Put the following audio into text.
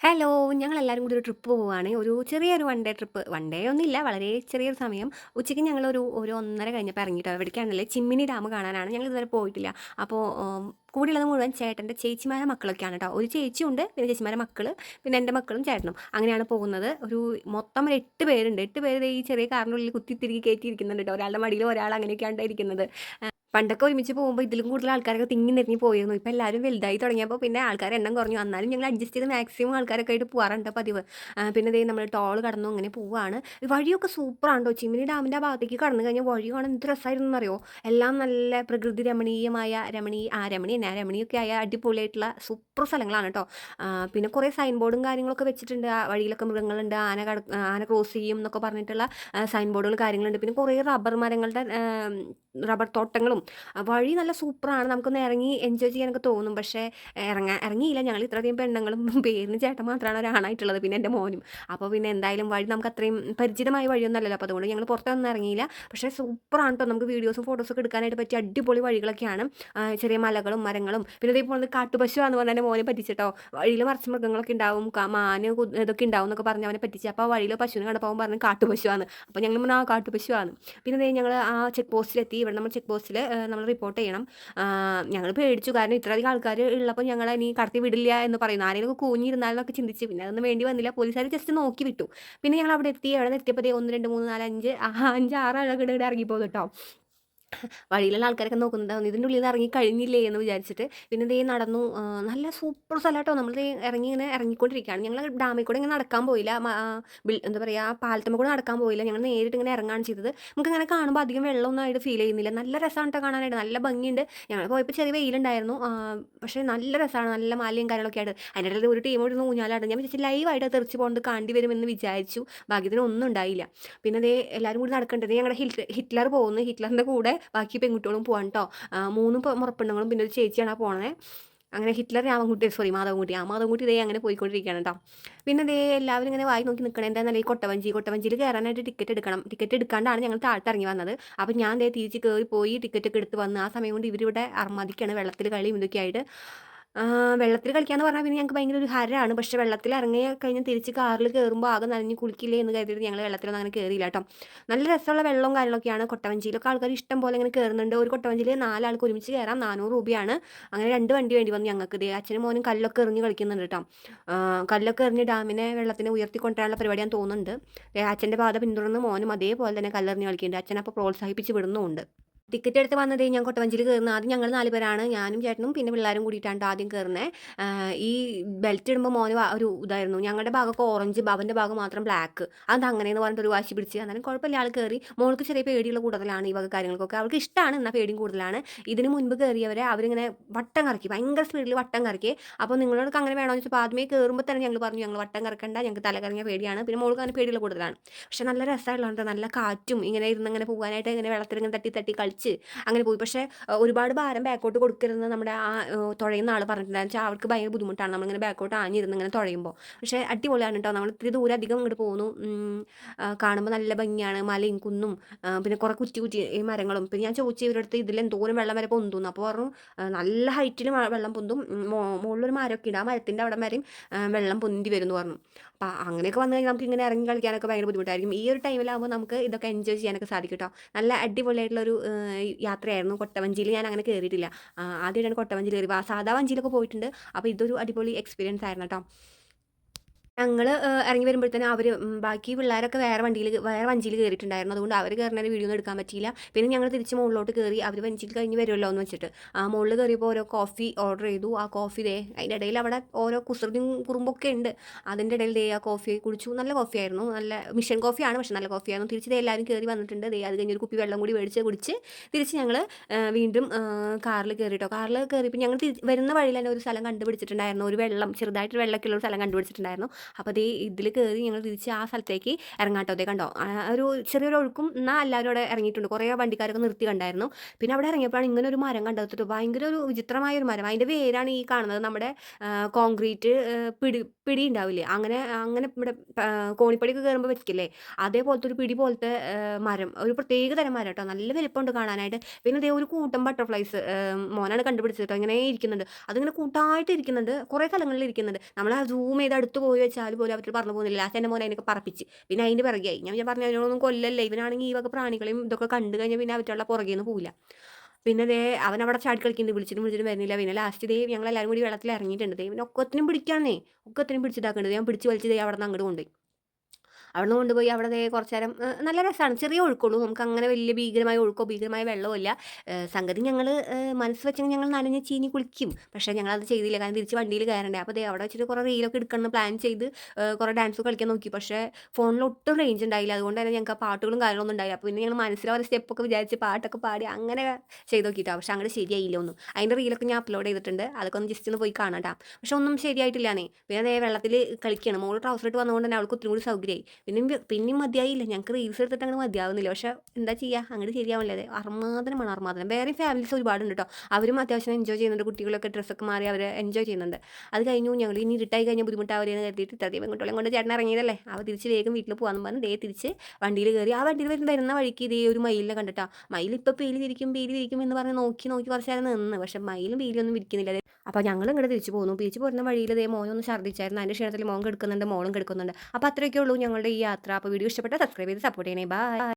Hello! ഞങ്ങൾ എല്ലാവരും കൂടി ഒരു ട്രിപ്പ് പോവാണ്. ഒരു ചെറിയൊരു one day trip. One day ഒന്നുമില്ല, വളരെ ചെറിയൊരു സമയം. ഉച്ചയ്ക്ക് ഞങ്ങളൊരു ഒരു 1:30 കഴിഞ്ഞപ്പോൾ ഇറങ്ങിയിട്ടോ എവിടേക്കാണല്ലേ ചിമ്മിനി ഡാം കാണാനാണ്. ഞങ്ങൾ ഇതുവരെ പോയിട്ടില്ല. അപ്പോൾ കൂടിയുള്ളത് മുഴുവൻ ചേട്ടന്റെ ചേച്ചിമാരുടെ മക്കളൊക്കെയാണ് കേട്ടോ. ഒരു ചേച്ചിയുണ്ട്, പിന്നെ ചേച്ചിമാരുടെ മക്കൾ, പിന്നെ എന്റെ മക്കളും ചേട്ടനും. അങ്ങനെയാണ് പോകുന്നത്. ഒരു മൊത്തം ഒരു എട്ട് പേരുണ്ട്. എട്ട് പേര് ഈ ചെറിയ കാറിന്റെ ഉള്ളിൽ തിരികെ കയറ്റിയിരിക്കുന്നുണ്ട് കേട്ടോ. ഒരാളുടെ മടിയിൽ ഒരാൾ അങ്ങനെയൊക്കെയാണ് ഇരിക്കുന്നത്. പണ്ടൊക്കെ ഒരുമിച്ച് പോകുമ്പോൾ ഇതിലും കൂടുതൽ ആൾക്കാരൊക്കെ തിങ്ങി നിരഞ്ഞ് പോയിരുന്നു. ഇപ്പം എല്ലാവരും വലുതായി തുടങ്ങിയപ്പോൾ പിന്നെ ആൾക്കാർ എണ്ണം കുറഞ്ഞു. എന്നാലും ഞങ്ങൾ അഡ്ജസ്റ്റ് ചെയ്ത് മാക്സിമം ആൾക്കാരൊക്കെ ആയിട്ട് പോകാറുണ്ട് പതിവ്. പിന്നെ ഇതേ നമ്മൾ ടോൾ കടന്നു അങ്ങനെ പോവുകയാണ് വഴിയൊക്കെ സൂപ്പറാണ് കേട്ടോ. ചിമ്മിനി ഡാമിന്റെ ഭാഗത്തേക്ക് കടന്നു കഴിഞ്ഞാൽ വഴി കാണാൻ എന്ത് രസമായിരുന്നു എന്നറിയോ? എല്ലാം നല്ല പ്രകൃതി രമണീയമായ രമണീ ആ രമണി തന്നെ രമണിയൊക്കെ ആയ അടിപൊളിയായിട്ടുള്ള സൂപ്പർ സ്ഥലങ്ങളാണ് കേട്ടോ. പിന്നെ കുറേ സൈൻ ബോർഡും കാര്യങ്ങളൊക്കെ വെച്ചിട്ടുണ്ട്. ആ വഴിയിലൊക്കെ മൃഗങ്ങളുണ്ട്, ആന കട ആന ക്രോസ് ചെയ്യും എന്നൊക്കെ പറഞ്ഞിട്ടുള്ള സൈൻ ബോർഡുകൾ കാര്യങ്ങളുണ്ട്. പിന്നെ കുറേ റബ്ബർ മരങ്ങളുടെ റബ്ബർ തോട്ടങ്ങളും വഴി നല്ല സൂപ്പറാണ്. നമുക്കൊന്ന് ഇറങ്ങി എൻജോയ് ചെയ്യാനൊക്കെ തോന്നും. പക്ഷേ ഇറങ്ങാൻ ഇറങ്ങിയില്ല. ഞങ്ങൾ ഇത്രയധികം പെണ്ണുങ്ങളും പേരിന് ചേട്ടൻ മാത്രമാണ് ഒരാണായിട്ടുള്ളത്. പിന്നെ എന്റെ മോനും. അപ്പോൾ പിന്നെ എന്തായാലും വഴി നമുക്ക് അത്രയും പരിചിതമായ വഴിയൊന്നും അല്ലല്ലോ. അപ്പോൾ അതുകൊണ്ട് ഞങ്ങൾ പുറത്തൊന്നും ഇറങ്ങിയില്ല. പക്ഷേ സൂപ്പറാണ് കേട്ടോ. നമുക്ക് വീഡിയോസും ഫോട്ടോസൊക്കെ എടുക്കാനായിട്ട് പറ്റിയ അടിപൊളി വഴികളൊക്കെയാണ്. ചെറിയ മലകളും മരങ്ങളും പിന്നെ ഇതേപോലെ കാട്ടുപശുവാന്ന് പറഞ്ഞാൽ എന്റെ മോനെ പറ്റിച്ചിട്ടോ. വഴിയിൽ മറിച്ച് മൃഗങ്ങളൊക്കെ ഉണ്ടാവും. മാന് ഇതൊക്കെ ഉണ്ടാവും എന്നൊക്കെ പറഞ്ഞ് അവനെ പറ്റിച്ച്. അപ്പോൾ വഴിയിൽ പശുവിനെ കണ്ടപ്പോൾ പറഞ്ഞ് കാട്ടുപശുവാണ്. അപ്പോൾ ഞങ്ങൾ ആ കാട്ടുപശുവാണ്. പിന്നെ ഞങ്ങൾ ആ ചെക്ക് പോസ്റ്റിലെത്തി. ഇവിടെ നമ്മൾ ചെക്ക് പോസ്റ്റിൽ നമ്മൾ റിപ്പോർട്ട് ചെയ്യണം. ഞങ്ങൾ പേടിച്ചു. കാരണം ഇത്രയധികം ആൾക്കാർ ഉള്ളപ്പോൾ ഞങ്ങൾ ഇനി കടത്തി വിടില്ല എന്ന് പറയുന്നു. ആരെങ്കിലുമൊക്കെ കൂഞ്ഞിരുന്നാലെന്നൊക്കെ ചിന്തിച്ച് പിന്നെ അതൊന്നും വേണ്ടി വന്നില്ല. പോലീസുകാർ ജസ്റ്റ് നോക്കി വിട്ടു. പിന്നെ ഞങ്ങൾ അവിടെ എത്തി. അവിടെ നിന്ന് എത്തിയപ്പോൾ ഒന്ന് 1, 2, 3, 4, 5 5, 6 ആളുകൾ ഇവിടെ ഇറങ്ങിപ്പോകും കേട്ടോ. വഴിയിലുള്ള ആൾക്കാരൊക്കെ നോക്കുന്നുണ്ടാവും. ഇതിന്റെ ഉള്ളിൽ നിന്ന് ഇറങ്ങി കഴിഞ്ഞില്ലേ എന്ന് വിചാരിച്ചിട്ട്. പിന്നെ ദേ നടന്നു. നല്ല സൂപ്പർ സ്ഥലം കേട്ടോ. നമ്മൾ ഇറങ്ങി ഇങ്ങനെ ഇറങ്ങിക്കൊണ്ടിരിക്കുകയാണ്. ഞങ്ങൾ ഡാമിൽ കൂടെ ഇങ്ങനെ നടക്കാൻ പോയില്ല. ബിൽ എന്താ പറയുക പാലത്തമ്മ കൂടെ നടക്കാൻ പോയില്ല. ഞങ്ങൾ നേരിട്ട് ഇങ്ങനെ ഇറങ്ങാണ് ചെയ്തത്. നമുക്ക് ഇങ്ങനെ കാണുമ്പോൾ അധികം വെള്ളമൊന്നും ആയിട്ട് ഫീൽ ചെയ്യുന്നില്ല. നല്ല രസമാണ് കേട്ടോ കാണാനായിട്ട്. നല്ല ഭംഗിയുണ്ട്. ഞങ്ങൾ പോയപ്പോൾ ചെറിയ വെയിലുണ്ടായിരുന്നു. ആ, പക്ഷേ നല്ല രസമാണ്. നല്ല മലയും കാര്യങ്ങളൊക്കെ ആയിട്ട്. അതിന്റെ ഇടയിൽ ഒരു ടീം ഊഞ്ഞാലാടും. ഞാൻ വിചാരിച്ചു ലൈവായിട്ട് തെറിച്ച് പോകേണ്ടത് കാണ്ടി വരുമെന്ന് വിചാരിച്ചു. ഭാഗ്യത്തിന് ഒന്നും ഉണ്ടായില്ല. പിന്നെ ദേ എല്ലാവരും കൂടി നടക്കേണ്ടത് ഞങ്ങളുടെ ഹിറ്റ് ഹിറ്റ്ലർ പോകുന്നു. ഹിറ്റ്ലറിന്റെ കൂടെ ബാക്കി പെൺകുട്ടികളും പോകാൻ കേട്ടോ. മൂന്നും 3 മുറപ്പെണ്ണുങ്ങളും പിന്നെ ഒരു ചേച്ചിയാണ് പോണേ. അങ്ങനെ ഹിറ്റ്ലർ രാമൻകുട്ടി സോറി മാധവൻകുട്ടി. ആ മാധവൻകുട്ടി ഇതേ അങ്ങനെ പോയിക്കൊണ്ടിരിക്കുകയാണ് കേട്ടോ. പിന്നെ ഇതേ എല്ലാവരും ഇങ്ങനെ വായി നോക്കി നിൽക്കണം. എന്താണെന്നല്ല ഈ കൊട്ടവഞ്ചി കൊട്ടവഞ്ചിയിൽ കയറാനായിട്ട് ടിക്കറ്റ് എടുക്കണം. ടിക്കറ്റ് എടുക്കാണ്ടാണ് ഞങ്ങൾ താഴ്ത്തിറങ്ങി വന്നത്. അപ്പോൾ ഞാൻ ദേ തിരിച്ച് കയറി പോയി ടിക്കറ്റ് ഒക്കെ എടുത്ത് വന്ന് ആ സമയം കൊണ്ട് ഇവരിവിടെ അർമാദിക്കാണ് വെള്ളത്തിൽ കളിയും ഇതൊക്കെ ആയിട്ട്. ആ, വെള്ളത്തിൽ കളിക്കാന്ന് പറഞ്ഞാൽ പിന്നെ ഞങ്ങൾക്ക് ഭയങ്കര ഒരു ഹരമാണ്. പക്ഷേ വെള്ളത്തിൽ ഇറങ്ങി കഴിഞ്ഞ് തിരിച്ച് കാറിൽ കയറുമ്പോൾ ആകെ നനഞ്ഞ് കുളിക്കില്ലേ എന്ന് കരുതിയിട്ട് ഞങ്ങൾ വെള്ളത്തിലൊന്നും അങ്ങനെ കയറിയില്ല കേട്ടോ. നല്ല രസമുള്ള വെള്ളവും കാര്യങ്ങളൊക്കെയാണ്. കൊട്ടവഞ്ചിയിലൊക്കെ ആൾക്കാർ ഇഷ്ടം പോലെ ഇങ്ങനെ കയറുന്നുണ്ട്. ഒരു കൊട്ടവഞ്ചിയിൽ 4 ആൾക്ക് ഒരുമിച്ച് കയറാം. 400 രൂപയാണ്. അങ്ങനെ രണ്ട് വണ്ടി വേണ്ടി വന്നു ഞങ്ങൾക്ക്. ദേ അച്ഛനും മോനും കല്ലൊക്കെ എറിഞ്ഞ് കളിക്കുന്നുണ്ട് കേട്ടോ. കല്ലൊക്കെ എറിഞ്ഞ് ഡാമിനെ വെള്ളത്തിനെ ഉയർത്തിക്കൊണ്ടുവരാനുള്ള പരിപാടിയാണെന്ന് തോന്നുന്നുണ്ട്. അച്ഛന്റെ പാത പിന്തുടർന്ന് മോനും അതേപോലെ തന്നെ കല്ലെറിഞ്ഞ് കളിക്കുന്നുണ്ട്. അച്ഛൻ അപ്പോൾ പ്രോത്സാഹിപ്പിച്ച് വിടുന്നുമുണ്ട്. ടിക്കറ്റ് എടുത്ത് വന്നത് ഞാൻ കൊട്ടവഞ്ചിയിൽ കയറുന്നത്. ആദ്യം ഞങ്ങൾ നാല് പേരാണ്. ഞാനും ചേട്ടനും പിന്നെ പിള്ളേരും കൂടിയിട്ടാണ് ആദ്യം കയറുന്നത്. ഈ ബെൽറ്റ് ഇടുമ്പോൾ മോന് ഒരു ഇതായിരുന്നു. ഞങ്ങളുടെ ഭാഗമൊക്കെ ഓറഞ്ച്, അവന്റെ ഭാഗം മാത്രം ബ്ലാക്ക്. അത് അങ്ങനെയെന്ന് പറഞ്ഞിട്ട് ഒരു വാശി പിടിച്ച്. എന്നാലും കുഴപ്പമില്ല ആൾ കയറി. മോൾക്ക് ചെറിയ പേടിയുള്ള കൂടുതലാണ് ഈ വക കാര്യങ്ങൾക്കൊക്കെ. അവൾക്ക് ഇഷ്ടമാണ് എന്നാൽ പേടിയും കൂടുതലാണ്. ഇതിന് മുൻപ് കയറിയവരെ അവരിങ്ങനെ വട്ടം കറക്കി. ഭയങ്കര സ്പീഡിൽ വട്ടം കറക്കി. അപ്പോൾ നിങ്ങളോടൊക്കെ അങ്ങനെ വേണമെന്ന് വെച്ചപ്പോൾ ആദ്യമേ കയറുമ്പോൾ തന്നെ ഞങ്ങൾ പറഞ്ഞു ഞങ്ങൾ വട്ടം കറക്കണ്ട. ഞങ്ങൾക്ക് തല കറങ്ങിയ പേടിയാണ്. പിന്നെ മോൾക്ക് അങ്ങനെ പേടിയുള്ള കൂടുതലാണ്. പക്ഷേ നല്ല രസമുള്ളതുണ്ട്. നല്ല കാറ്റും ഇങ്ങനെ ഇരുന്ന് ഇങ്ങനെ പോകാനായിട്ട് ഇങ്ങനെ വെള്ളത്തിൽ ഇങ്ങനെ തട്ടി തട്ടി കളിച്ച് അങ്ങനെ പോയി. പക്ഷേ ഒരുപാട് ഭാരം ബാക്കോട്ട് കൊടുക്കരുതെന്ന് നമ്മുടെ ആ തുഴയുന്ന ആൾ പറഞ്ഞിട്ടുണ്ടായിരുന്നു. വെച്ചാൽ അവർക്ക് ഭയങ്കര ബുദ്ധിമുട്ടാണ്. നമ്മളിങ്ങനെ ബാക്കോട്ട് ആഞ്ഞിരുന്ന് ഇങ്ങനെ തുഴയുമ്പോൾ. പക്ഷേ അടിപൊളിയാണ് കേട്ടോ. നമ്മൾ ഇത്തിരി ദൂരം അധികം ഇങ്ങോട്ട് പോകുന്നു. കാണുമ്പോൾ നല്ല ഭംഗിയാണ്. മലയും കുന്നും പിന്നെ കുറേ കുറ്റി കുറ്റി ഈ മരങ്ങളും. പിന്നെ ഞാൻ ചോദിച്ചു ഇവരുടെ അടുത്ത് ഇതിൽ എന്തോരം വെള്ളം വരെ പൊന്തുന്നു. അപ്പോൾ പറഞ്ഞു നല്ല ഹൈറ്റിൽ വെള്ളം പൊന്തും. മുകളിലൊരു മരമൊക്കെ. ആ മരത്തിന്റെ അവിടെ വരെയും വെള്ളം പൊന്തി വരുന്നു പറഞ്ഞു. അപ്പോൾ അങ്ങനെയൊക്കെ വന്നു കഴിഞ്ഞാൽ നമുക്ക് ഇങ്ങനെ ഇറങ്ങി കളിക്കാനൊക്കെ ഭയങ്കര ബുദ്ധിമുട്ടായിരിക്കും. ഈ ഒരു ടൈമിലാകുമ്പോൾ നമുക്ക് ഇതൊക്കെ എൻജോയ് ചെയ്യാനൊക്കെ സാധിക്കും കേട്ടോ. നല്ല അടിപൊളിയായിട്ടുള്ളൊരു യാത്രയായിരുന്നു. കൊട്ടവഞ്ചിയിൽ ഞാൻ അങ്ങനെ കയറിയിട്ടില്ല. ആദ്യമായിട്ടാണ് കൊട്ടവഞ്ചിയിൽ കയറി സാധാ വഞ്ചിയിലൊക്കെ പോയിട്ടുണ്ട്. അപ്പോൾ ഇതൊരു അടിപൊളി എക്സ്പീരിയൻസ് ആയിരുന്നു കേട്ടോ. ഞങ്ങൾ ഇറങ്ങി വരുമ്പോഴത്തേനും അവർ ബാക്കി പിള്ളേരൊക്കെ വേറെ വണ്ടിയിൽ വേറെ വഞ്ചിയിൽ കയറിയിട്ടുണ്ടായിരുന്നു. അതുകൊണ്ട് അവർ കയറുന്നതിന് വീഡിയോ ഒന്നും എടുക്കാൻ പറ്റിയില്ല. പിന്നെ ഞങ്ങൾ തിരിച്ച് മുകളിലോട്ട് കയറി. അവർ വഞ്ചിയിൽ കഴിഞ്ഞ് വരുമല്ലോ എന്ന് വെച്ചിട്ട്. ആ മുകളിൽ കയറിയപ്പോൾ ഓരോ കോഫി ഓർഡർ ചെയ്തു. ആ കോഫി ദേ അതിന്റെ ഇടയിൽ അവിടെ ഓരോ കുസൃതിയും കുറുമ്പൊക്കെ ഉണ്ട്. അതിന്റെ ഇടയിൽ ദേ ആ കോഫി കുടിച്ചു. നല്ല കോഫി ആയിരുന്നു നല്ല മിഷൻ കോഫിയാണ്. പക്ഷെ നല്ല കോഫിയായിരുന്നു. തിരിച്ച് ദേ എല്ലാവരും കയറി വന്നിട്ടുണ്ട്. ദേ അത് കഴിഞ്ഞ് ഒരു കുപ്പി വെള്ളം കൂടി മേടിച്ച് കുടിച്ച് തിരിച്ച് ഞങ്ങൾ വീണ്ടും കാറിൽ കയറിട്ടോ കാറിൽ കയറിയപ്പോൾ ഞങ്ങൾ വരുന്ന വഴിയിൽ തന്നെ ഒരു സ്ഥലം കണ്ടുപിടിച്ചിട്ടുണ്ടായിരുന്നു. ഒരു വെള്ളം ചെറുതായിട്ട് വെള്ളമൊക്കെ ഉള്ള ഒരു സ്ഥലം കണ്ടുപിടിച്ചിട്ടുണ്ടായിരുന്നു. അപ്പോൾ അതേ ഇതിൽ കയറി ഞങ്ങൾ തിരിച്ച് ആ സ്ഥലത്തേക്ക് ഇറങ്ങാട്ടോ അതേ കണ്ടോ? ഒരു ചെറിയൊരു ഒഴുക്കും എന്നാൽ എല്ലാവരും അവിടെ ഇറങ്ങിയിട്ടുണ്ട് കുറേ വണ്ടിക്കാരൊക്കെ നിർത്തി കണ്ടായിരുന്നു. പിന്നെ അവിടെ ഇറങ്ങിയപ്പോഴാണ് ഇങ്ങനെ ഒരു മരം കണ്ടെത്തിട്ട് ഭയങ്കര ഒരു വിചിത്രമായ ഒരു മരം. അതിന്റെ വേരാണ് ഈ കാണുന്നത്. നമ്മുടെ കോൺക്രീറ്റ് പിടി പിടി ഉണ്ടാവില്ലേ? അങ്ങനെ അങ്ങനെ ഇവിടെ കോണിപ്പടിയൊക്കെ കയറുമ്പോൾ വെച്ചില്ലേ അതേപോലത്തെ ഒരു പിടി പോലത്തെ മരം. ഒരു പ്രത്യേക തരം മരം കേട്ടോ. നല്ല വലിപ്പമുണ്ട് കാണാനായിട്ട്. പിന്നെ ദേ ഒരു കൂട്ടം ബട്ടർഫ്ലൈസ് മോനാണ് കണ്ടുപിടിച്ചത് കേട്ടോ. ഇങ്ങനെ ഇരിക്കുന്നുണ്ട്. അതിങ്ങനെ കൂട്ടായിട്ട് ഇരിക്കുന്നുണ്ട് കുറേ സ്ഥലങ്ങളിൽ ഇരിക്കുന്നുണ്ട് നമ്മൾ ആ സൂം ചെയ്ത് അടുത്ത് പോയി വെച്ചാൽ പോലും അവർ പറഞ്ഞു പോകുന്നില്ല. ലാസ്റ്റ് എന്റെ മോനെ അതിനൊക്കെ പറപ്പിച്ച്. പിന്നെ അതിന്റെ പിറകെയായി. ഞാൻ ഞാൻ പറഞ്ഞു അതിനോടൊന്നും കൊല്ലല്ലേ? ഇവനാണെങ്കിൽ ഈ വക പ്രാണികളെയും ഇതൊക്കെ കണ്ടു കഴിഞ്ഞാൽ പിന്നെ അവറ്റുള്ള പുറകെ നിന്ന് പോവില്ല. പിന്നെ ദേ അവൻ അവിടെ ചാടി കളിക്കുന്നുണ്ട്. വിളിച്ചിട്ടും വിളിച്ചിട്ടും വരുന്നില്ല. പിന്നെ ലാസ്റ്റ് ദേ ഞങ്ങൾ എല്ലാവരും കൂടി വെള്ളത്തിൽ ഇറങ്ങിയിട്ടുണ്ട്. ദേ പിന്നെ ഒക്കത്തിനും പിടിക്കാന്നേ. ഒക്കത്തിനും പിടിച്ചിട്ടാക്കേണ്ടത് ഞാൻ പിടിച്ച് വലിച്ച് ദേ അവിടെ നിന്ന് അങ്ങോട്ട് കൊണ്ടുപോയി. അവിടെ നിന്ന് കൊണ്ടുപോയി അവിടെ കുറച്ച് നേരം നല്ല രസമാണ് ചെറിയ ഒഴുക്കുള്ളൂ. നമുക്ക് അങ്ങനെ വലിയ ഭീകരമായ ഒഴുക്കോ ഭീകരമായ വെള്ളമോ ഇല്ല. സംഗതി ഞങ്ങൾ മനസ്സ് വെച്ചെങ്കിൽ ഞങ്ങൾ നനഞ്ഞ് ചീനി കുളിക്കും. പക്ഷേ ഞങ്ങൾ അത് ചെയ്തില്ല. കാരണം തിരിച്ച് വണ്ടിയിൽ കയറണ്ടേ. അപ്പോൾ അവിടെ വെച്ചിട്ട് കുറേ റീലൊക്കെ എടുക്കണം പ്ലാൻ ചെയ്ത് കുറേ ഡാൻസ് കളിക്കാൻ നോക്കി. പക്ഷേ ഫോണിൽ ഒട്ടും റേഞ്ച് ഉണ്ടായില്ല. അതുകൊണ്ട് തന്നെ ഞങ്ങൾക്ക് പാട്ടുകളും കാര്യങ്ങളൊന്നും ഉണ്ടായില്ല. അപ്പോൾ പിന്നെ ഞങ്ങൾ മനസ്സിൽ ഓരോ സ്റ്റെപ്പൊക്കെ വിചാരിച്ച് പാട്ടൊക്കെ പാടി അങ്ങനെ ചെയ്ത് നോക്കിയിട്ടാണ് പക്ഷേ അങ്ങനെ ശരിയായില്ല ഒന്നും. അതിന്റെ റീലൊക്കെ ഞാൻ അപ്ലോഡ് ചെയ്തിട്ടുണ്ട്. അതൊക്കെ ഒന്ന് ജസ്റ്റ് ഒന്ന് പോയി കാണാം പക്ഷേ ഒന്നും ശരിയായിട്ടില്ലാന്നേ. പിന്നെ അതേ വെള്ളത്തിൽ കളിക്കണം. മോൾ ട്രൗസർ ഇട്ട് വന്നുകൊണ്ട് തന്നെ അവൾക്ക് ഒത്തിരി കൂടി സൗകര്യമായി. പിന്നെ പിന്നെയും മതിയായില്ല. ഞങ്ങൾക്ക് റീൽസ് എടുത്തിട്ട് അങ്ങനെ മതിയാവുന്നില്ല. പക്ഷേ എന്താ ചെയ്യുക അങ്ങോട്ട് ശരിയാവില്ലേ അർമാദനമാണ് അർമാദനം വേറെ ഫാമിലീസ് ഒരുപാടുണ്ട് കേട്ടോ അവരും അത്യാവശ്യം എൻജോയ് ചെയ്യുന്നുണ്ട്. കുട്ടികളൊക്കെ ഡ്രസ്സൊക്കെ മാറി അവർ എൻജോയ് ചെയ്യുന്നുണ്ട്. അത് കഴിഞ്ഞു ഞങ്ങൾ ഇനി ഇരുട്ടായി കഴിഞ്ഞാൽ ബുദ്ധിമുട്ടാവില്ലെന്ന് കരുതിയിട്ട് ഇത്രയും പെൺകുട്ടികളെ കൊണ്ട് ചേട്ടൻ ഇറങ്ങിയതല്ലേ? അവ തിരിച്ച് വേഗം വീട്ടിൽ പോകാമെന്ന് പറഞ്ഞ് ദേ തിരിച്ച് വണ്ടിയിൽ കയറി ആ വണ്ടിയിൽ വരുന്ന വരുന്ന വഴിക്ക് ഇതേ ഒരു മയിലിനെ കണ്ടിട്ടാ. മയിൽ ഇപ്പോൾ പേലി തിരിക്കും പേലി തിരിക്കും എന്ന് പറഞ്ഞ് നോക്കി നോക്കി കുറച്ച് നിന്ന്. പക്ഷെ മയിലും പേലിയൊന്നും വിരിക്കുന്നില്ല ദേ അപ്പോൾ ഞങ്ങൾ ഇങ്ങോട്ട് തിരിച്ചു പോകുന്നു തിരിച്ചു പോരുന്ന വഴിയിൽ ഇതേ മോനൊന്ന് ഛർദ്ദിച്ചായിരുന്നു. അതിന്റെ ക്ഷീണത്തിൽ മോൻ കെടുക്കുന്നുണ്ട് മോളും കെടുക്കുന്നുണ്ട്. അപ്പോൾ അത്രയൊക്കെ ഉള്ളൂ ഞങ്ങളുടെ ഈ യാത്ര. അപ്പോൾ വീഡിയോ ഇഷ്ടപ്പെട്ടാൽ സബ്സ്ക്രൈബ് ചെയ്ത് സപ്പോർട്ട് ചെയ്യണേ. ബൈ